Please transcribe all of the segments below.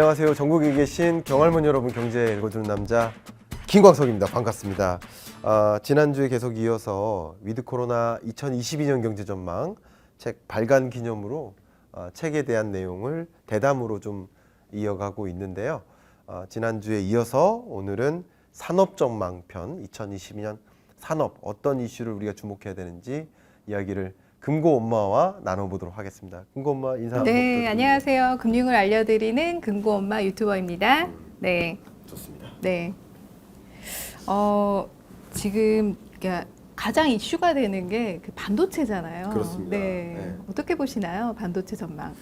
안녕하세요. 전국에 계신 경할문 여러분 경제 읽어주는 남자 김광석입니다. 반갑습니다. 아, 지난주에 계속 이어서 위드 코로나 2022년 경제 전망 책 발간 기념으로 아, 책에 대한 내용을 대담으로 좀 이어가고 있는데요. 아, 지난주에 이어서 오늘은 산업 전망 편 2022년 산업 어떤 이슈를 우리가 주목해야 되는지 이야기를 금고 엄마와 나눠보도록 하겠습니다. 금고 엄마 인사 한번 네, 부탁드립니다. 안녕하세요. 금융을 알려드리는 금고 엄마 유튜버입니다. 네, 좋습니다. 네. 어, 지금 그러니까 가장 이슈가 되는 게그 반도체잖아요. 그렇습니다. 네. 네. 어떻게 보시나요? 반도체 전망.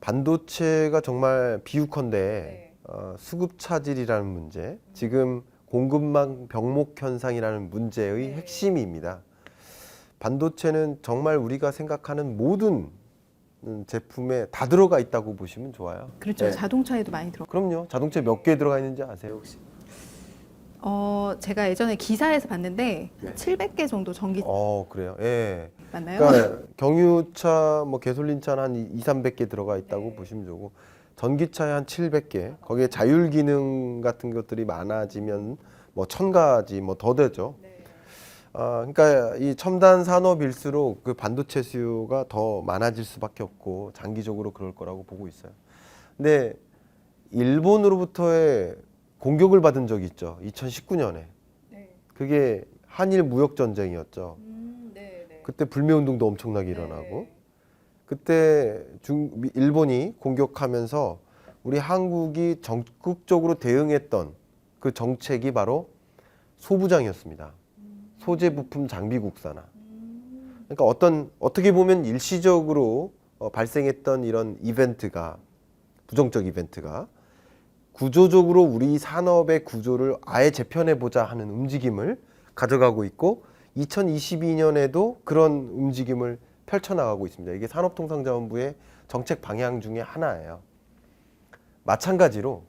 반도체가 정말 비유컨대 네. 어, 수급 차질이라는 문제, 지금 공급망 병목 현상이라는 문제의 네. 핵심입니다. 반도체는 정말 우리가 생각하는 모든 음, 제품에 다 들어가 있다고 보시면 좋아요. 그렇죠. 네. 자동차에도 많이 들어. 그럼요. 자동차 몇 개 들어가 있는지 아세요 혹시? 어, 제가 예전에 기사에서 봤는데 네. 700개 정도 전기 어 그래요. 예. 맞나요? 그러니까 경유차, 뭐 가솔린차는 한 2, 300개 들어가 있다고 네. 보시면 좋고 전기차에 한 700개. 거기에 자율 기능 같은 것들이 많아지면 뭐 천 가지 뭐 더 되죠. 네. 아, 그러니까 이 첨단 산업일수록 그 반도체 수요가 더 많아질 수밖에 없고 장기적으로 그럴 거라고 보고 있어요. 근데 일본으로부터의 공격을 받은 적이 있죠. 2019년에. 네. 그게 한일 무역 전쟁이었죠. 음, 네, 네. 그때 불매 운동도 엄청나게 일어나고 그때 중 미- 일본이 공격하면서 우리 한국이 적극적으로 대응했던 그 정책이 바로 소부장이었습니다. 소재 부품 장비 국산화. 그러니까 어떤 어떻게 보면 일시적으로 어, 발생했던 이런 이벤트가 부정적 이벤트가 구조적으로 우리 산업의 구조를 아예 재편해 보자 하는 움직임을 가져가고 있고 2022년에도 그런 움직임을 펼쳐나가고 있습니다. 이게 산업통상자원부의 정책 방향 중에 하나예요. 마찬가지로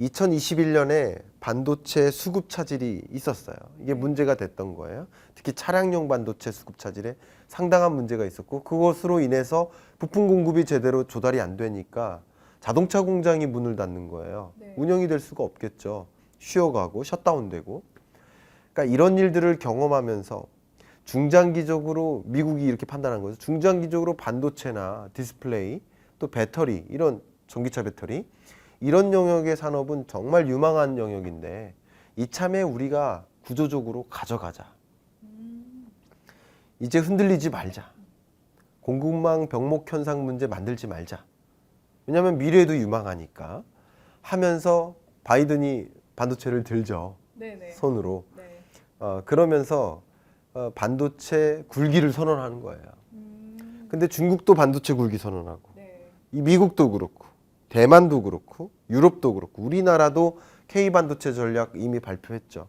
2021년에 반도체 수급 차질이 있었어요. 이게 문제가 됐던 거예요. 특히 차량용 반도체 수급 차질에 상당한 문제가 있었고 그것으로 인해서 부품 공급이 제대로 조달이 안 되니까 자동차 공장이 문을 닫는 거예요. 네. 운영이 될 수가 없겠죠. 쉬어가고 셧다운되고. 그러니까 이런 일들을 경험하면서 중장기적으로 미국이 이렇게 판단한 거죠. 중장기적으로 반도체나 디스플레이 또 배터리 이런 전기차 배터리 이런 영역의 산업은 정말 유망한 영역인데 이참에 우리가 구조적으로 가져가자. 이제 흔들리지 말자. 공급망 병목 현상 문제 만들지 말자. 왜냐하면 미래도 유망하니까 하면서 바이든이 반도체를 들죠 네, 네. 손으로. 네. 어, 그러면서 어, 반도체 굴기를 선언하는 거예요. 음, 근데 중국도 반도체 굴기 선언하고 네. 이 미국도 그렇고 대만도 그렇고 유럽도 그렇고 우리나라도 K 반도체 전략 이미 발표했죠.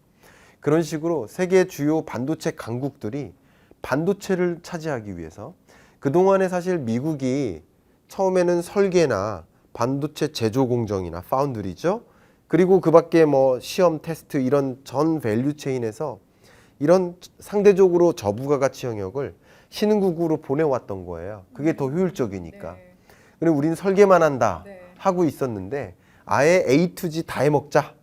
그런 식으로 세계 주요 반도체 강국들이 반도체를 차지하기 위해서 그동안에 사실 미국이 처음에는 설계나 반도체 제조 공정이나 파운드리죠. 그리고 그 밖에 뭐 시험 테스트 이런 전 밸류 체인에서 이런 상대적으로 저부가 가치 영역을 신흥국으로 보내왔던 거예요. 그게 더 효율적이니까. 네. 그리고 우리는 설계만 한다 네. 하고 있었는데 아예 A to G 다 해먹자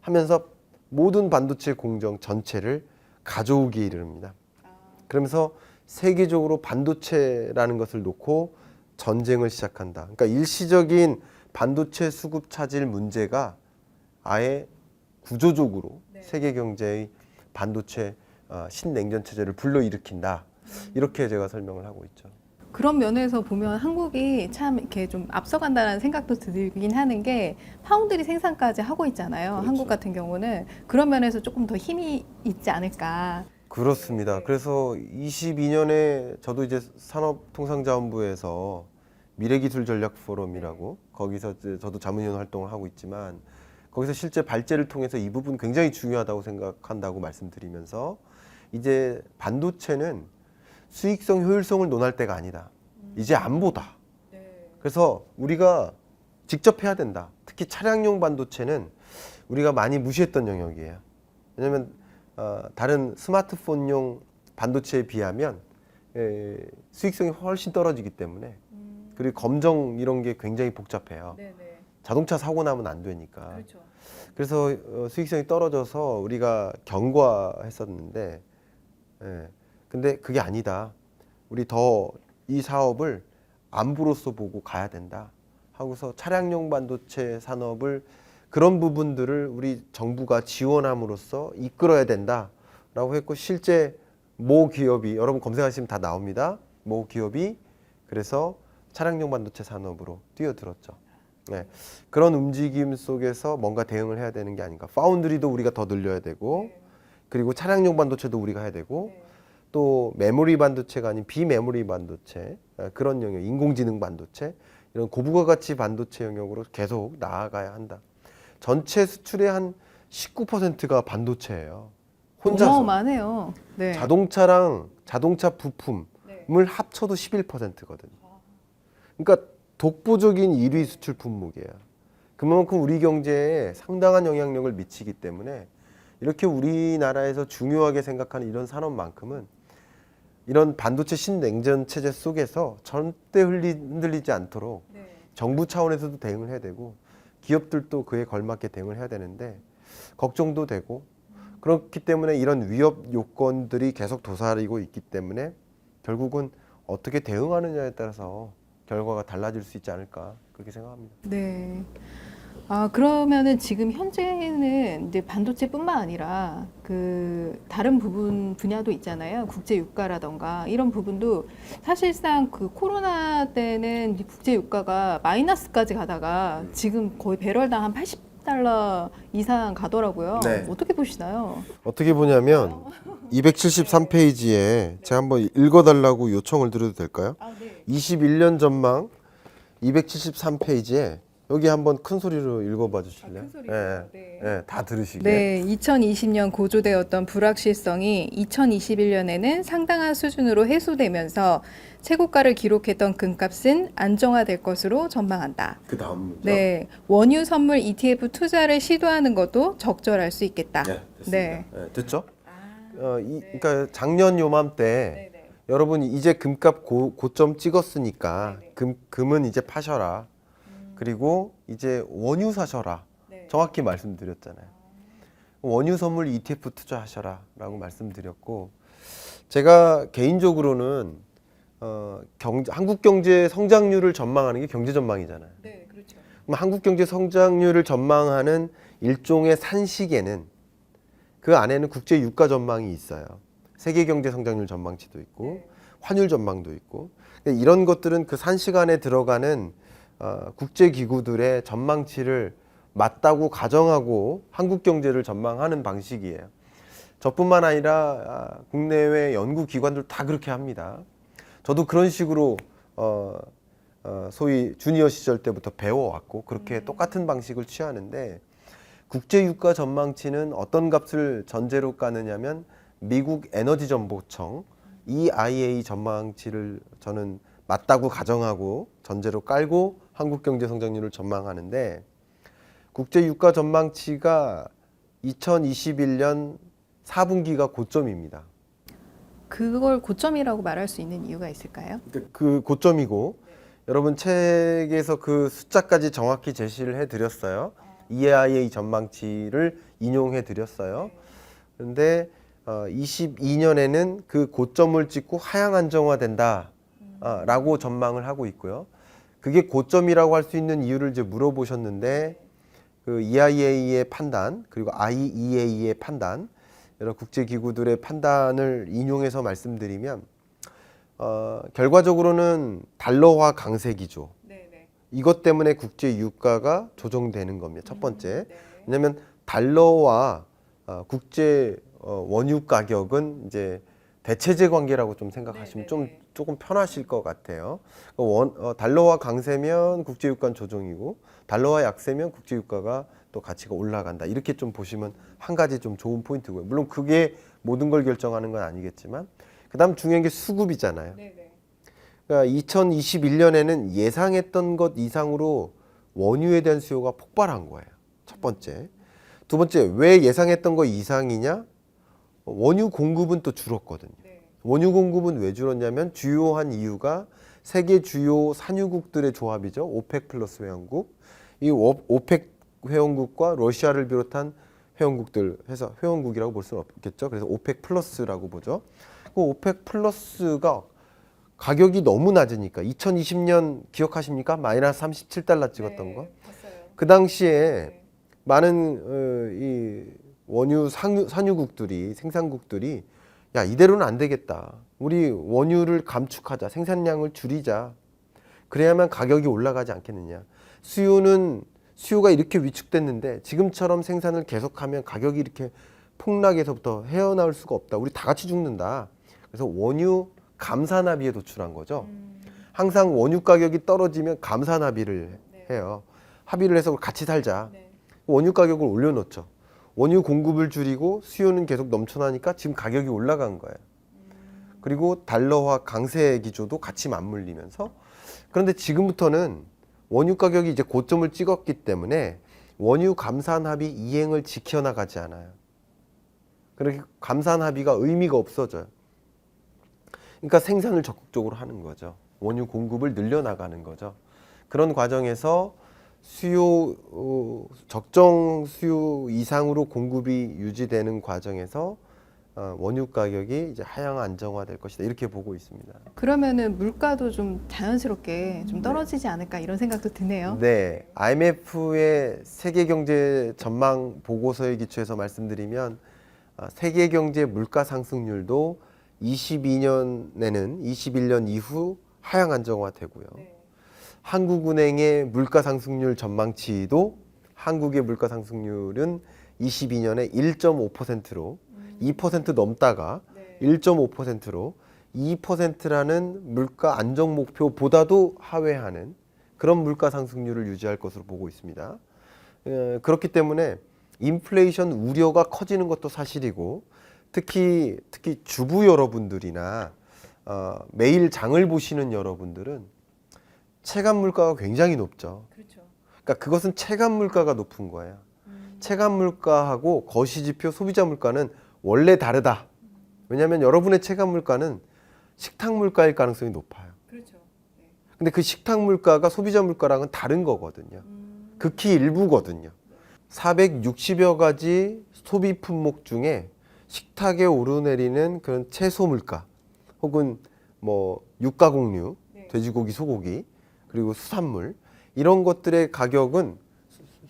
하면서 모든 반도체 공정 전체를 가져오기 이릅니다. 아, 그러면서 세계적으로 반도체라는 것을 놓고 전쟁을 시작한다. 그러니까 일시적인 반도체 수급 차질 문제가 아예 구조적으로 네. 세계 경제의 반도체 어, 신냉전 체제를 불러일으킨다. 이렇게 제가 설명을 하고 있죠. 그런 면에서 보면 한국이 참 이렇게 좀 앞서간다는 생각도 들긴 하는 게 파운드리 생산까지 하고 있잖아요. 그렇죠. 한국 같은 경우는 그런 면에서 조금 더 힘이 있지 않을까. 그렇습니다. 네. 그래서 22년에 저도 이제 산업통상자원부에서 미래기술전략포럼이라고 거기서 저도 자문위원 활동을 하고 있지만 거기서 실제 발제를 통해서 이 부분 굉장히 중요하다고 생각한다고 말씀드리면서 이제 반도체는 수익성 효율성을 논할 때가 아니다. 이제 안 보다. 그래서 우리가 직접 해야 된다. 특히 차량용 반도체는 우리가 많이 무시했던 영역이에요. 왜냐하면 어, 다른 스마트폰용 반도체에 비하면 에, 수익성이 훨씬 떨어지기 때문에 그리고 검정 이런 게 굉장히 복잡해요. 네네. 자동차 사고 나면 안 되니까. 그렇죠. 그래서 어, 수익성이 떨어져서 우리가 경과했었는데, 예. 근데 그게 아니다. 우리 더 이 사업을 안부로서 보고 가야 된다. 하고서 차량용 반도체 산업을 그런 부분들을 우리 정부가 지원함으로써 이끌어야 된다라고 했고 실제 모 기업이 여러분 검색하시면 다 나옵니다. 모 기업이 그래서 차량용 반도체 산업으로 뛰어들었죠. 네. 그런 움직임 속에서 뭔가 대응을 해야 되는 게 아닌가. 파운드리도 우리가 더 늘려야 되고 그리고 차량용 반도체도 우리가 해야 되고 또 메모리 반도체가 아닌 비메모리 반도체 아, 그런 영역, 인공지능 반도체 이런 고부가 가치 반도체 영역으로 계속 나아가야 한다. 전체 수출의 한 19%가 반도체예요. 혼자서 어마어마하네요. 네. 자동차랑 자동차 부품을 네. 합쳐도 11%거든요. 그러니까 독보적인 1위 수출 품목이에요. 그만큼 우리 경제에 상당한 영향력을 미치기 때문에 이렇게 우리나라에서 중요하게 생각하는 이런 산업만큼은 이런 반도체 신냉전 체제 속에서 절대 흔들리지 않도록 네. 정부 차원에서도 대응을 해야 되고 기업들도 그에 걸맞게 대응을 해야 되는데 걱정도 되고 그렇기 때문에 이런 위협 요건들이 계속 도사리고 있기 때문에 결국은 어떻게 대응하느냐에 따라서 결과가 달라질 수 있지 않을까 그렇게 생각합니다. 네. 아, 그러면은 지금 현재는 이제 반도체뿐만 아니라 그 다른 부분 분야도 있잖아요. 국제 유가라던가 이런 부분도 사실상 그 코로나 때는 국제 유가가 마이너스까지 가다가 지금 거의 배럴당 한 80달러 이상 가더라고요. 네. 어떻게 보시나요? 어떻게 보냐면 273페이지에 제가 한번 읽어달라고 요청을 드려도 될까요? 아, 네. 21년 전망 273페이지에 여기 한번 큰 소리로 읽어봐 주실래요? 아, 큰 소리로. 예, 네. 예, 다 들으시게. 네, 2020년 고조되었던 불확실성이 2021년에는 상당한 수준으로 해소되면서 최고가를 기록했던 금값은 안정화될 것으로 전망한다. 그 다음 문장. 네, 원유 선물 ETF 투자를 시도하는 것도 적절할 수 있겠다. 네, 됐습니다. 네. 예, 됐죠? 어, 이, 그러니까 작년 요맘때 네, 네. 여러분 이제 금값 고, 고점 찍었으니까 네 네. 금, 금은 이제 파셔라. 그리고 이제 원유 사셔라. 네. 정확히 말씀드렸잖아요. 원유 선물 ETF 투자하셔라라고 말씀드렸고 제가 개인적으로는 어, 경, 한국 경제 성장률을 전망하는 게 경제 전망이잖아요. 네, 그렇죠. 그럼 한국 경제 성장률을 전망하는 일종의 산식에는 그 안에는 국제 유가 전망이 있어요. 세계 경제 성장률 전망치도 있고 환율 전망도 있고 근데 이런 것들은 그 산식 안에 들어가는 어, 국제 기구들의 전망치를 맞다고 가정하고 한국 경제를 전망하는 방식이에요. 저뿐만 아니라 아, 국내외 연구 기관들 다 그렇게 합니다. 저도 그런 식으로 어, 어, 소위 주니어 시절 때부터 배워왔고 그렇게 똑같은 방식을 취하는데 국제 유가 전망치는 어떤 값을 전제로 까느냐면 미국 에너지 정보청 EIA 전망치를 저는 맞다고 가정하고 전제로 깔고 한국 경제 성장률을 전망하는데 국제 유가 전망치가 2021년 4분기가 고점입니다. 그걸 고점이라고 말할 수 있는 이유가 있을까요? 그 고점이고 여러분 책에서 그 숫자까지 정확히 제시를 해 드렸어요. EIA 전망치를 인용해 드렸어요. 그런데 어, 22년에는 그 고점을 찍고 하향 안정화된다라고 전망을 하고 있고요. 그게 고점이라고 할 수 있는 이유를 이제 물어보셨는데 그 EIA의 판단 그리고 IEA의 판단 여러 국제 기구들의 판단을 인용해서 말씀드리면 어, 결과적으로는 달러화 강세 기조 네, 네. 이것 때문에 국제 유가가 조정되는 겁니다. 첫 번째. 왜냐하면 달러와 어, 국제 어, 원유 가격은 이제 대체제 관계라고 좀 생각하시면 좀 조금 편하실 것 같아요. 그 원, 어, 달러화 강세면 국제 유가는 조정이고 달러화 약세면 국제 유가가 또 가치가 올라간다. 이렇게 좀 보시면 한 가지 좀 좋은 포인트고요. 물론 그게 모든 걸 결정하는 건 아니겠지만 그다음 중요한 게 수급이잖아요. 네, 네. 그러니까 2021년에는 예상했던 것 이상으로 원유에 대한 수요가 폭발한 거예요. 첫 번째. 두 번째, 왜 예상했던 것 이상이냐? 원유 공급은 또 줄었거든요. 네. 원유 공급은 왜 줄었냐면 주요한 이유가 세계 주요 산유국들의 조합이죠. 오펙 플러스 회원국. 이 오- 오펙 회원국과 러시아를 비롯한 회원국들 해서 회원국이라고 볼 수는 없겠죠. 그래서 오펙 플러스라고 보죠. 그 오펙 플러스가 가격이 너무 낮으니까 2020년 기억하십니까? 마이너스 37달러 찍었던 거. 그 당시에 많은 어, 이 원유 상유, 산유국들이 생산국들이 야 이대로는 안 되겠다. 우리 원유를 감축하자, 생산량을 줄이자. 그래야만 가격이 올라가지 않겠느냐. 수요는 수요가 이렇게 위축됐는데 지금처럼 생산을 계속하면 가격이 이렇게 폭락에서부터 헤어나올 수가 없다. 우리 다 같이 죽는다. 그래서 원유 감산합의에 도출한 거죠. 항상 원유 가격이 떨어지면 감산합의를 해요. 합의를 해서 같이 살자. 원유 가격을 올려놓죠. 원유 공급을 줄이고 수요는 계속 넘쳐나니까 지금 가격이 올라간 거예요. 그리고 달러화 강세 기조도 같이 맞물리면서 그런데 지금부터는 원유 가격이 이제 고점을 찍었기 때문에 원유 감산 합의 이행을 지켜나가지 않아요. 그렇게 감산 합의가 의미가 없어져요. 그러니까 생산을 적극적으로 하는 거죠. 원유 공급을 늘려나가는 거죠. 그런 과정에서 수요 어, 적정 수요 이상으로 공급이 유지되는 과정에서 어, 원유 가격이 이제 하향 안정화될 것이다 이렇게 보고 있습니다. 그러면은 물가도 좀 자연스럽게 좀 떨어지지 않을까 이런 생각도 드네요. 네, IMF의 세계 경제 전망 보고서에 기초해서 말씀드리면 어, 세계 경제 물가 상승률도 22년에는 21년 이후 하향 안정화되고요. 한국은행의 물가 상승률 전망치도 한국의 물가 상승률은 22년에 1.5%로 2% 넘다가 1.5%로 2%라는 물가 안정 목표보다도 하회하는 그런 물가 상승률을 유지할 것으로 보고 있습니다. 어, 그렇기 때문에 인플레이션 우려가 커지는 것도 사실이고 특히 특히 주부 여러분들이나 어, 매일 장을 보시는 여러분들은 체감 물가가 굉장히 높죠. 그렇죠. 그러니까 그것은 체감 물가가 높은 거예요. 체감 물가하고 거시 지표 소비자 물가는 원래 다르다. 왜냐하면 여러분의 체감 물가는 식탁 물가일 가능성이 높아요. 그렇죠. 근데 그 식탁 물가가 소비자 물가랑은 다른 거거든요. 극히 일부거든요. 460여 가지 소비 품목 중에 식탁에 오르내리는 그런 채소 물가 혹은 뭐 육가공류, 돼지고기, 소고기 그리고 수산물 이런 것들의 가격은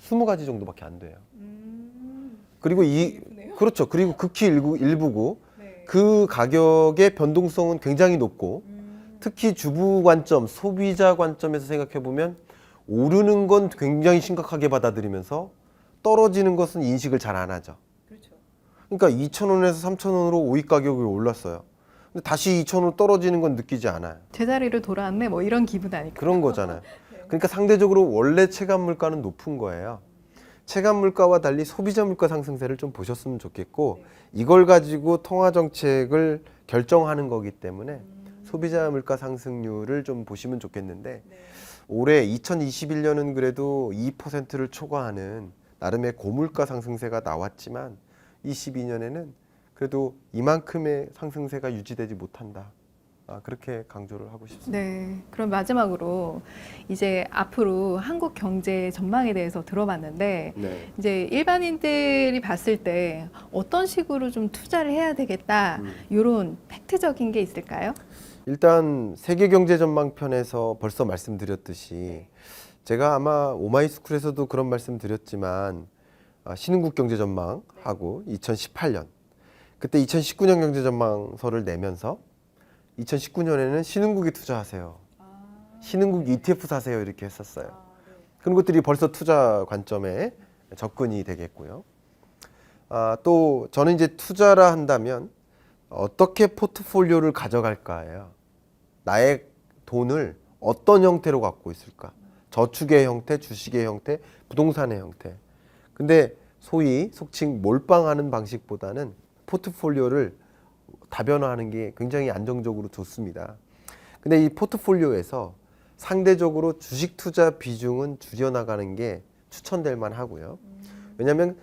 20가지 정도밖에 안 돼요. 그리고 이 그렇죠. 그리고 극히 일부, 일부 고 그 가격의 변동성은 굉장히 높고 특히 주부 관점, 소비자 관점에서 생각해 보면 오르는 건 굉장히 심각하게 받아들이면서 떨어지는 것은 인식을 잘 안 하죠. 그렇죠. 그러니까 2,000원에서 3,000원으로 오이 가격이 올랐어요. 근데 다시 2,000원 떨어지는 건 느끼지 않아요. 제자리로 돌아왔네 뭐 이런 기분 아닐까? 그런 거잖아요. 그러니까 상대적으로 원래 체감 물가는 높은 거예요. 체감 물가와 달리 소비자 물가 상승세를 좀 보셨으면 좋겠고 이걸 가지고 통화 정책을 결정하는 거기 때문에 소비자 물가 상승률을 좀 보시면 좋겠는데 올해 2021년은 그래도 2%를 초과하는 나름의 고물가 상승세가 나왔지만 22년에는 그래도 이만큼의 상승세가 유지되지 못한다. 아, 그렇게 강조를 하고 싶습니다. 네. 그럼 마지막으로 이제 앞으로 한국 경제 전망에 대해서 들어봤는데 네. 이제 일반인들이 봤을 때 어떤 식으로 좀 투자를 해야 되겠다 음. 이런 팩트적인 게 있을까요? 일단 세계 경제 전망 편에서 벌써 말씀드렸듯이 제가 아마 오마이스쿨에서도 그런 말씀 드렸지만 아, 신흥국 경제 전망하고 2018년 그때 2019년 경제 전망서를 내면서 2019년에는 신흥국에 투자하세요. 신흥국 ETF 사세요 이렇게 했었어요. 그런 것들이 벌써 투자 관점에 접근이 되겠고요. 아, 또 저는 이제 투자라 한다면 어떻게 포트폴리오를 가져갈까예요. 나의 돈을 어떤 형태로 갖고 있을까? 저축의 형태, 주식의 형태, 부동산의 형태. 근데 소위 속칭 몰빵하는 방식보다는 포트폴리오를 다변화하는 게 굉장히 안정적으로 좋습니다. 근데 이 포트폴리오에서 상대적으로 주식 투자 비중은 줄여나가는 게 추천될 만하고요. 왜냐하면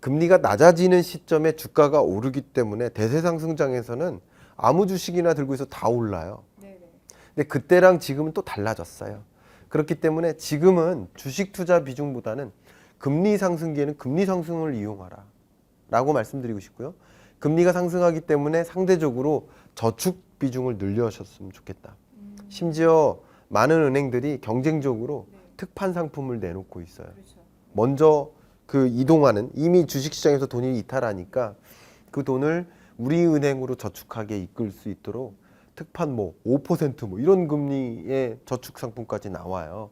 금리가 낮아지는 시점에 주가가 오르기 때문에 대세 상승장에서는 아무 주식이나 들고 있어 다 올라요. 근데 그때랑 지금은 또 달라졌어요. 그렇기 때문에 지금은 주식 투자 비중보다는 금리 상승기에는 금리 상승을 이용하라. 라고 말씀드리고 싶고요. 금리가 상승하기 때문에 상대적으로 저축 비중을 늘려셨으면 좋겠다. 심지어 많은 은행들이 경쟁적으로 특판 상품을 내놓고 있어요. 먼저 그 이동하는 이미 주식시장에서 돈이 이탈하니까 그 돈을 우리 은행으로 저축하게 이끌 수 있도록 특판 뭐 5%뭐 이런 금리의 저축 상품까지 나와요.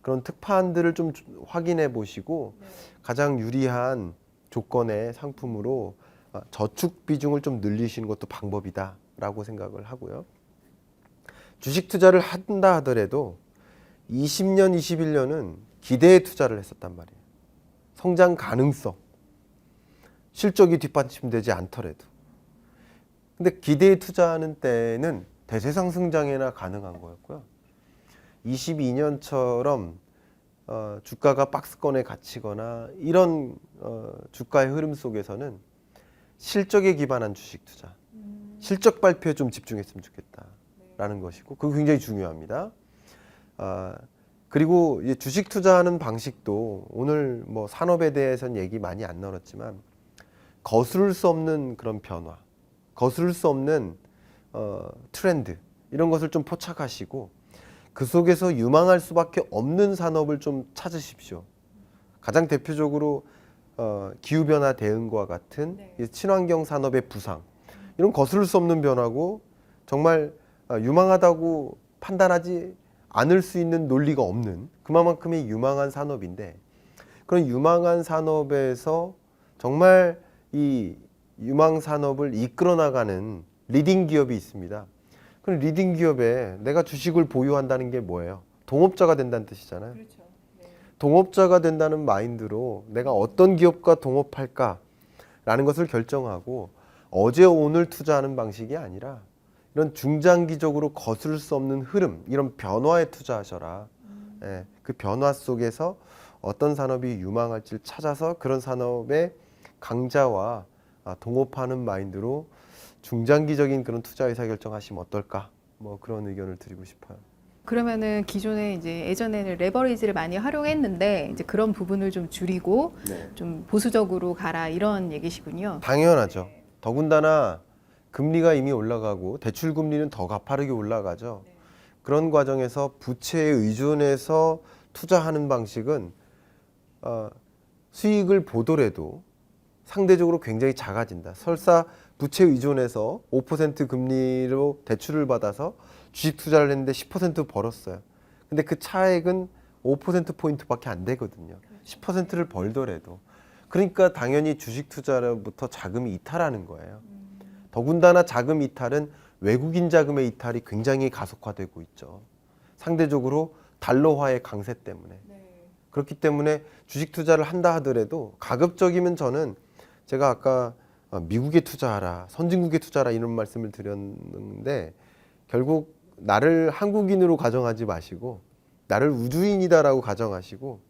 그런 특판들을 좀 확인해 보시고 가장 유리한 조건의 상품으로 아, 저축 비중을 좀 늘리시는 것도 방법이다라고 생각을 하고요. 주식 투자를 한다 하더라도 20년, 21년은 기대에 투자를 했었단 말이에요. 성장 가능성, 실적이 뒷받침되지 않더라도. 근데 기대에 투자하는 때는 대세 상 승장에나 가능한 거였고요. 22년처럼 어, 주가가 박스권에 갇히거나 이런 어, 주가의 흐름 속에서는 실적에 기반한 주식 투자, 실적 발표에 좀 집중했으면 좋겠다라는 것이고 그거 굉장히 중요합니다. 아, 그리고 주식 투자하는 방식도 오늘 뭐 산업에 대해서는 얘기 많이 안 나눴지만 거스를 수 없는 그런 변화, 거스를 수 없는 어, 트렌드 이런 것을 좀 포착하시고 그 속에서 유망할 수밖에 없는 산업을 좀 찾으십시오. 가장 대표적으로 어, 기후 변화 대응과 같은 네. 이 친환경 산업의 부상 이런 거스를 수 없는 변화고 정말 어, 유망하다고 판단하지 않을 수 있는 논리가 없는 그만큼의 유망한 산업인데 그런 유망한 산업에서 정말 이 유망 산업을 이끌어 나가는 리딩 기업이 있습니다. 그럼 리딩 기업에 내가 주식을 보유한다는 게 뭐예요? 동업자가 된다는 뜻이잖아요. 그렇죠. 동업자가 된다는 마인드로 내가 어떤 기업과 동업할까라는 것을 결정하고 어제 오늘 투자하는 방식이 아니라 이런 중장기적으로 거스를 수 없는 흐름 이런 변화에 투자하셔라. 예, 그 변화 속에서 어떤 산업이 유망할지를 찾아서 그런 산업의 강자와 아, 동업하는 마인드로 중장기적인 그런 투자 의사 결정하시면 어떨까? 뭐 그런 의견을 드리고 싶어요. 그러면은 기존에 이제 예전에는 레버리지를 많이 활용했는데 이제 그런 부분을 좀 줄이고 좀 보수적으로 가라 이런 얘기시군요. 당연하죠. 더군다나 금리가 이미 올라가고 대출 금리는 더 가파르게 올라가죠. 그런 과정에서 부채에 의존해서 투자하는 방식은 어, 수익을 보더라도 상대적으로 굉장히 작아진다. 설사 부채 의존해서 5% 금리로 대출을 받아서 주식 투자를 했는데 10% 벌었어요. 근데 그 차액은 5% 포인트밖에 안 되거든요. 10%를 벌더라도. 그러니까 당연히 주식 투자로부터 자금이 이탈하는 거예요. 더군다나 자금 이탈은 외국인 자금의 이탈이 굉장히 가속화되고 있죠. 상대적으로 달러화의 강세 때문에. 그렇기 때문에 주식 투자를 한다 하더라도 가급적이면 저는 제가 아까 어, 미국에 투자하라, 선진국에 투자하라 이런 말씀을 드렸는데 결국 나를 한국인으로 가정하지 마시고 나를 우주인이다라고 가정하시고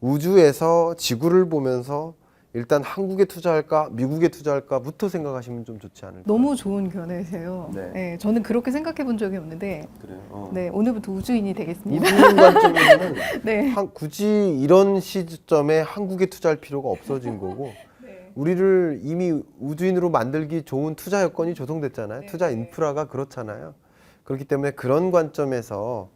우주에서 지구를 보면서 일단 한국에 투자할까, 미국에 투자할까부터 생각하시면 좀 좋지 않을까. 너무 좋은 견해세요. 네. 네. 저는 그렇게 생각해 본 적이 없는데, 그래요. 어. 네, 오늘부터 우주인이 되겠습니다. 우주인 관점에서는 네. 한- 굳이 이런 시점에 한국에 투자할 필요가 없어진 거고 우리를 이미 우주인으로 만들기 좋은 투자 여건이 조성됐잖아요. 투자 인프라가 그렇잖아요. 그렇기 때문에 그런 관점에서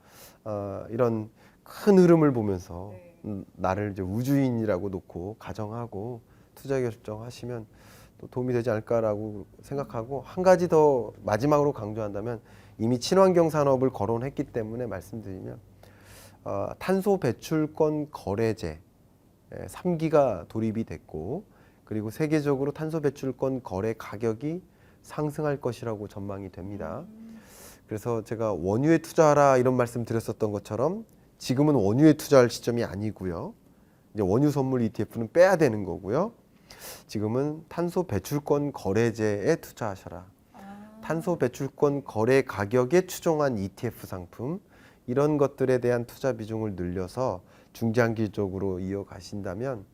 어, 이런 큰 흐름을 보면서 음, 나를 이제 우주인이라고 놓고 가정하고 투자 결정하시면 또 도움이 되지 않을까라고 생각하고 한 가지 더 마지막으로 강조한다면 이미 친환경 산업을 거론했기 때문에 말씀드리면 어, 탄소 배출권 거래제 3기가 도입이 됐고 그리고 세계적으로 탄소 배출권 거래 가격이 상승할 것이라고 전망이 됩니다. 그래서 제가 원유에 투자하라 이런 말씀 드렸었던 것처럼 지금은 원유에 투자할 시점이 아니고요. 이제 원유 선물 ETF는 빼야 되는 거고요. 지금은 탄소 배출권 거래제에 투자하셔라. 탄소 배출권 거래 가격에 추종한 ETF 상품 이런 것들에 대한 투자 비중을 늘려서 중장기적으로 이어가신다면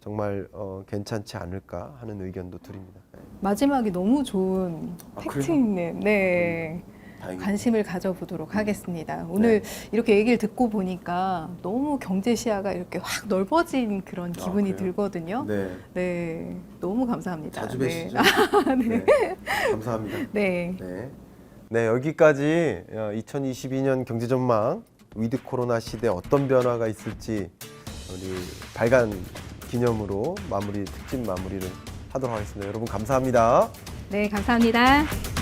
정말 어, 괜찮지 않을까 하는 의견도 드립니다. 네. 마지막이 너무 좋은 아, 팩트? 있는, 네. 다행입니다. 관심을 가져보도록 하겠습니다. 오늘 이렇게 얘기를 듣고 보니까 너무 경제 시야가 이렇게 확 넓어진 그런 아, 기분이 그래요? 들거든요. 네. 네, 너무 감사합니다. 자주 네. 뵈시죠. 네. 감사합니다. 네. 네. 네, 여기까지 2022년 경제 전망 위드 코로나 시대 어떤 변화가 있을지 우리 발간 기념으로 마무리 특집 마무리를 하도록 하겠습니다. 여러분 감사합니다. 네, 감사합니다.